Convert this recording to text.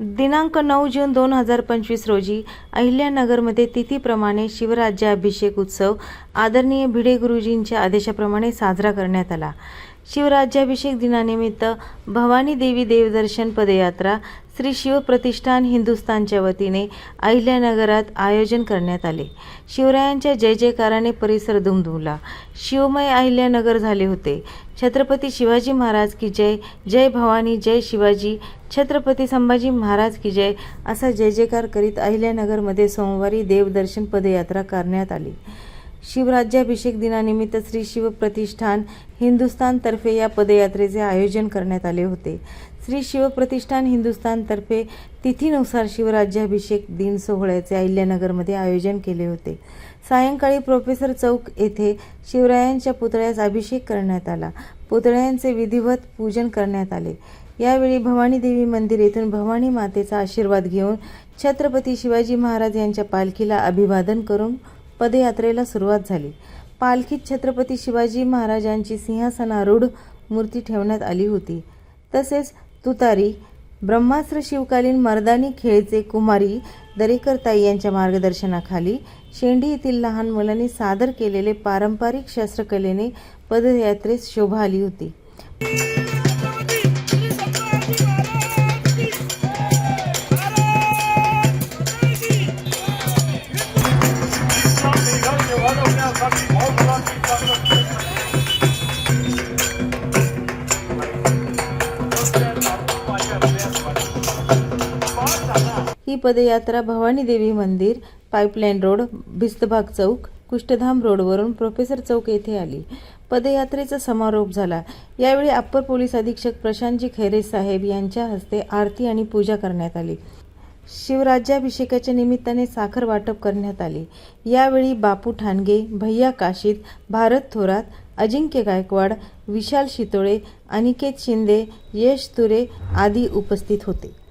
दिनांक नऊ जून दोन हजार पंचवीस रोजी अहिल्यानगरमध्ये तिथीप्रमाणे शिवराज्याभिषेक उत्सव आदरणीय भिडे गुरुजींच्या आदेशाप्रमाणे साजरा करण्यात आला. शिवराज्याभिषेक दिनानिमित्त भवानी देवी देवदर्शन पदयात्रा श्री शिवप्रतिष्ठान हिंदुस्थानच्या वतीने अहिल्यानगरात आयोजन करण्यात आले. शिवरायांच्या जय जयकाराने परिसर दुमदुमला. शिवमय अहिल्यानगर झाले होते. छत्रपती शिवाजी महाराज की जय जय भवानी जय शिवाजी छत्रपती संभाजी महाराज की जय असा जय जयकार करीत अहिल्यानगरमध्ये सोमवारी देवदर्शन पदयात्रा करण्यात आली. शिवराज्याभिषेक दिनानिमित्त श्री शिवप्रतिष्ठान हिंदुस्थानतर्फे या पदयात्रेचे आयोजन करण्यात आले होते. श्री शिवप्रतिष्ठान हिंदुस्थानतर्फे तिथीनुसार शिवराज्याभिषेक दिन सोहळ्याचे अहिल्यानगरमध्ये आयोजन केले होते. सायंकाळी प्रोफेसर चौक येथे शिवरायांच्या पुतळ्यास अभिषेक करण्यात आला. पुतळ्यांचे विधिवत पूजन करण्यात आले. यावेळी भवानी देवी मंदिर येथून भवानी मातेचा आशीर्वाद घेऊन छत्रपती शिवाजी महाराज यांच्या पालखीला अभिवादन करून पदयात्रेला सुरुवात झाली. पालखीत छत्रपती शिवाजी महाराजांची सिंहासनारूढ मूर्ती ठेवण्यात आली होती. तसेच तुतारी ब्रह्मास्त्र शिवकालीन मर्दानी खेळचे कुमारी दरेकरताई यांच्या मार्गदर्शनाखाली शेंडी येथील लहान मुलांनी सादर केलेले पारंपरिक शस्त्रकलेने पदयात्रेस शोभा आली होती. पदयात्रा भवानी देवी मंदिर पाईपलाईन रोड भिस्तभाग चौक कुष्ठधाम रोडवरून प्रोफेसर चौक येथे आली. पदयात्रेचा समारोप झाला. यावेळी अप्पर पोलीस अधीक्षक प्रशांतजी खैरे साहेब यांच्या हस्ते आरती आणि पूजा करण्यात आली. शिवराज्याभिषेकाच्या निमित्ताने साखर वाटप करण्यात आले. यावेळी बापू ठाणगे भैया काशीद भारत थोरात अजिंक्य गायकवाड विशाल शितोळे अनिकेत शिंदे यश तुरे आदी उपस्थित होते.